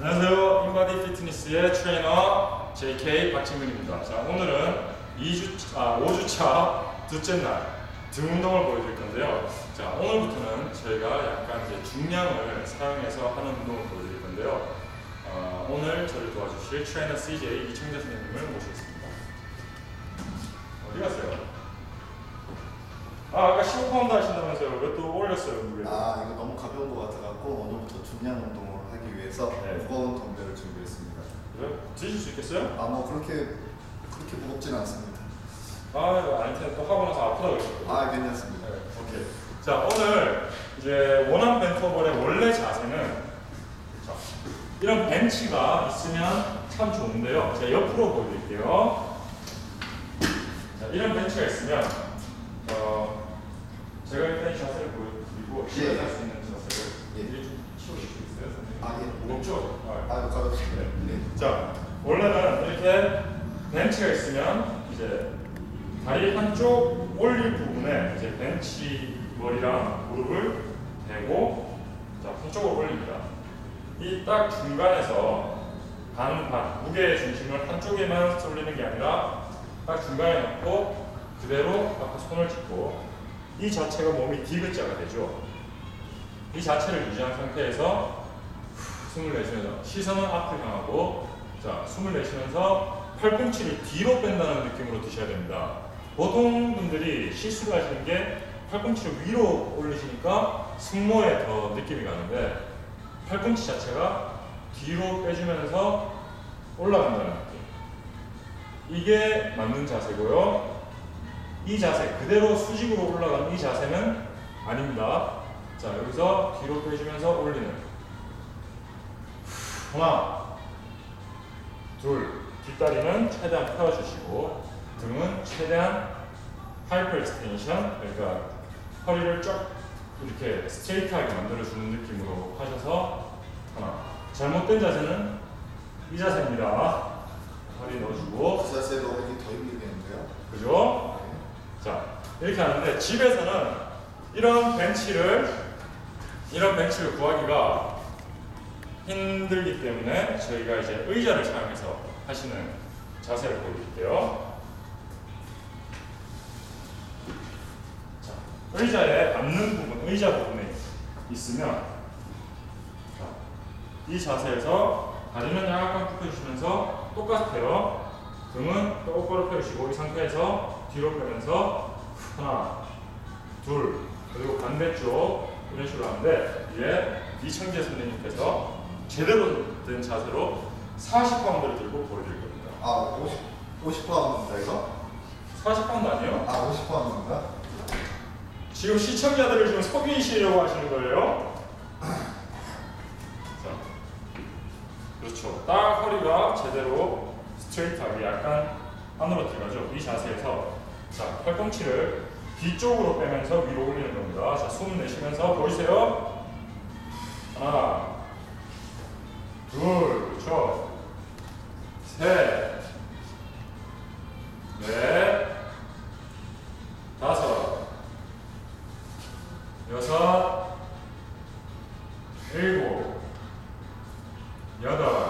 안녕하세요. 인바디 피트니스의 트레이너 JK 박진근입니다. 자, 오늘은 2주, 아, 5주차 둘째 날 등 운동을 보여드릴 건데요. 자, 오늘부터는 저희가 약간 이제 중량을 사용해서 하는 운동을 보여드릴 건데요. 어, 오늘 저를 도와주실 트레이너 CJ 이청재 선생님을 모시겠습니다. 어디 가세요? 아, 아까 15파운드 하신다면서요. 왜 또 올렸어요, 무게? 아 이거 너무 가벼운 것 같아갖고 오늘부터 중량 운동을 하기 위해서 네. 무거운 덤벨을 준비했습니다. 그래요? 드실 수 있겠어요? 아 뭐 그렇게 그렇게 무겁진 않습니다. 아, 이거 아니텐 또 하고 나서 아프다고. 아 괜찮습니다. 네, 오케이. 자, 오늘 이제 원암 벤터벌의 원래 자세는 자, 이런 벤치가 있으면 참 좋은데요. 제가 옆으로 보여드릴게요. 자, 이런 벤치가 있으면 어, 제가 일단 이 자세를 보여드리고 예. 시작할 수 있는 자세를 예. 미리 좀 있어요, 선생님? 아, 예. 무겁죠? 아, 아 이거 가볍습니다. 네. 네. 자, 원래는 이렇게 벤치가 있으면 이제 다리 한쪽 올릴 부분에 이제 벤치 머리랑 무릎을 대고 자, 한쪽으로 올립니다. 이 딱 중간에서 반반 무게의 중심을 한쪽에만 쏠리는 게 아니라 딱 중간에 놓고 그대로 앞에 손을 짚고 이 자체가 몸이 디귿자가 되죠. 이 자체를 유지한 상태에서 숨을 내쉬면서 시선은 앞을 향하고 자 숨을 내쉬면서 팔꿈치를 뒤로 뺀다는 느낌으로 드셔야 됩니다. 보통 분들이 실수를 하시는 게 팔꿈치를 위로 올리시니까 승모에 더 느낌이 가는데 팔꿈치 자체가 뒤로 빼주면서 올라간다는 느낌. 이게 맞는 자세고요. 이 자세 그대로 수직으로 올라가는 이 자세는 아닙니다. 자 여기서 뒤로 빼주면서 올리는 하나, 둘, 뒷다리는 최대한 펴주시고 등은 최대한 하이퍼 익스텐션 그러니까 허리를 쫙 이렇게 스트레이트하게 만들어주는 느낌으로 하셔서 하나. 잘못된 자세는 이 자세입니다. 허리 넣어주고. 그 자세로 하기 더 힘들겠는데요. 그죠? 자 이렇게 하는데 집에서는 이런 벤치를 이런 벤치를 구하기가 힘들기 때문에 저희가 이제 의자를 사용해서 하시는 자세를 보여드릴게요. 자, 의자에 앉는 부분, 의자 부분에 있으면 자, 이 자세에서 다리는 약간 굽혀주시면서 똑같아요. 등은 똑바로 펴주시고 이 상태에서 뒤로 빼면서 하나, 둘, 그리고 반대쪽 이런 식으로 하는데 이게 이청재 선생님께서 제대로 된 자세로 40파운드를 들고 보여드릴 겁니다. 아 50, 50파운드입니다 이거? 40파운드 아니에요? 아 50파운드인가? 지금 시청자들을 지금 속이시려고 하시는 거예요? 자, 그렇죠. 딱 허리가 제대로 스트레이트하게 약간 안으로 들어가죠. 이 자세에서 자 팔꿈치를 뒤쪽으로 빼면서 위로 올리는 겁니다. 자, 숨 내쉬면서 보이세요? 하나, 둘, 그렇죠. 셋, 넷, 다섯, 여섯, 일곱, 여덟.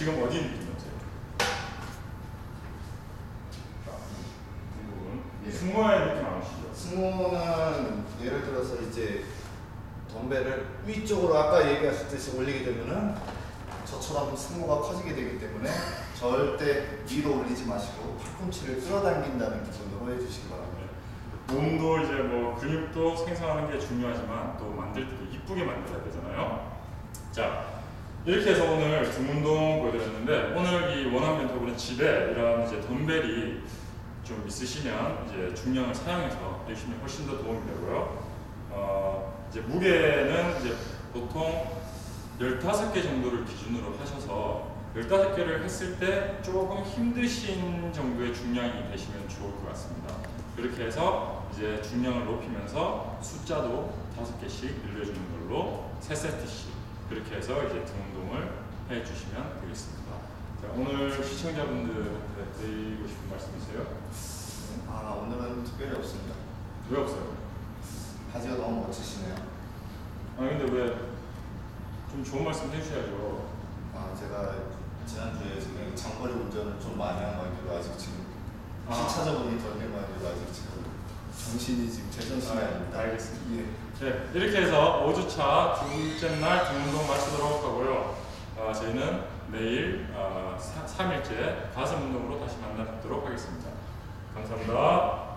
지금 어디? 이 부분. 예. 승모의 느낌 안 오시죠? 승모는 예를 들어서 이제 덤벨을 위쪽으로 아까 얘기하셨듯이 올리게 되면은 저처럼 승모가 커지게 되기 때문에 절대 위로 올리지 마시고 팔꿈치를 끌어당긴다는 기준으로 해주시기 바랍니다. 몸도 이제 뭐 근육도 생성하는 게 중요하지만 또 만들 때도 이쁘게 만들어야 되잖아요. 자 이렇게 해서 오늘 등 운동 보여드렸는데 오늘 이 원암 벤터블은 집에 이런 이제 덤벨이 좀 있으시면 이제 중량을 사용해서 내쉬면 훨씬 더 도움이 되고요. 어, 이제 무게는 이제 보통 15개 정도를 기준으로 하셔서 15개를 했을 때 조금 힘드신 정도의 중량이 되시면 좋을 것 같습니다. 그렇게 해서 이제 중량을 높이면서 숫자도 5개씩 늘려주는 걸로 3세트씩 그렇게 해서 이제 등 운동을 해 주시면 되겠습니다. 자, 오늘 시청자분들한테 드리고 싶은 말씀 있어요? 아 오늘은 특별히 없습니다. 왜 없어요? 바지가 너무 멋지시네요. 아 근데 왜 좀 좋은 말씀 해주셔야죠. 아 제가 지난주에 지금 장거리 운전을 좀 많이 한 관계로 아직 지금 아. 시차적으로 덜된 관계로 아직 지금 정신이 지금 제정신이 아, 아닙니다. 알겠습니다. 예. 네, 이렇게 해서 5주차 둘째 날 등운동 마치도록 하고요. 아, 저희는 내일 아, 3일째 가슴 운동으로 다시 만나 뵙도록 하겠습니다. 감사합니다.